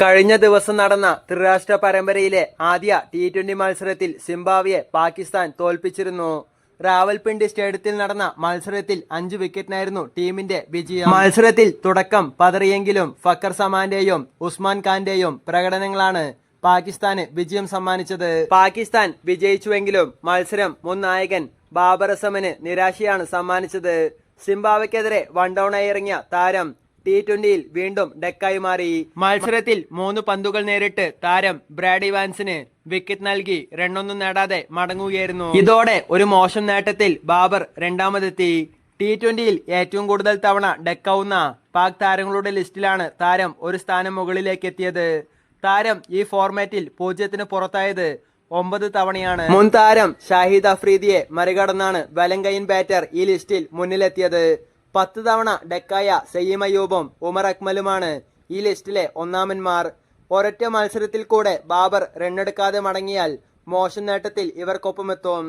കഴിഞ്ഞ ദിവസം നടന്ന ത്രിരാഷ്ട്ര പരമ്പരയിലെ ആദ്യ ടി ട്വന്റി മത്സരത്തിൽ സിംബാബ്വെ പാകിസ്ഥാൻ തോൽപ്പിച്ചിരുന്നു. റാവൽപിണ്ടി സ്റ്റേഡിയത്തിൽ നടന്ന മത്സരത്തിൽ അഞ്ച് വിക്കറ്റിനായിരുന്നു ടീമിന്റെ വിജയം. മത്സരത്തിൽ തുടക്കം പതറിയെങ്കിലും ഫക്കർ സമാന്റെയും ഉസ്മാൻ ഖാന്റെയും പ്രകടനങ്ങളാണ് പാകിസ്ഥാന് വിജയം സമ്മാനിച്ചത്. പാകിസ്ഥാൻ വിജയിച്ചുവെങ്കിലും മത്സരം മുൻ നായകൻ ബാബർ അസമന് നിരാശയാണ് സമ്മാനിച്ചത്. സിംബാബ്വെക്കെതിരെ വൺ ഡൗണായി ഇറങ്ങിയ താരം ടി ട്വന്റിയിൽ വീണ്ടും ഡെക്കായി മാറി. മത്സരത്തിൽ മൂന്ന് പന്തുകൾ നേരിട്ട് താരം ബ്രാഡി വാൻസിന് വിക്കറ്റ് നൽകി റണ്ണൊന്നും നേടാതെ മടങ്ങുകയായിരുന്നു. ഇതോടെ ഒരു മോശം നേട്ടത്തിൽ ബാബർ രണ്ടാമതെത്തി. ടി ട്വന്റിയിൽ ഏറ്റവും കൂടുതൽ തവണ ഡെക്കാവുന്ന പാക് താരങ്ങളുടെ ലിസ്റ്റിലാണ് താരം ഒരു സ്ഥാനം മുകളിലേക്ക് എത്തിയത്. താരം ഈ ഫോർമാറ്റിൽ പൂജ്യത്തിന് പുറത്തായത് ഒമ്പത് തവണയാണ്. മുൻ താരം ഷാഹിദ് അഫ്രീദിയെ മറികടന്നാണ് വലങ്കയിൻ ബാറ്റർ ഈ ലിസ്റ്റിൽ മുന്നിലെത്തിയത്. പത്ത് തവണ ഡെക്കായ സയ്യിം അയ്യൂബും ഉമർ അക്മലുമാണ് ഈ ലിസ്റ്റിലെ ഒന്നാമന്മാർ. ഒരൊറ്റ മത്സരത്തിൽ കൂടെ ബാബർ റണ്ണെടുക്കാതെ മടങ്ങിയാൽ മോശം നേട്ടത്തിൽ ഇവർക്കൊപ്പമെത്തും.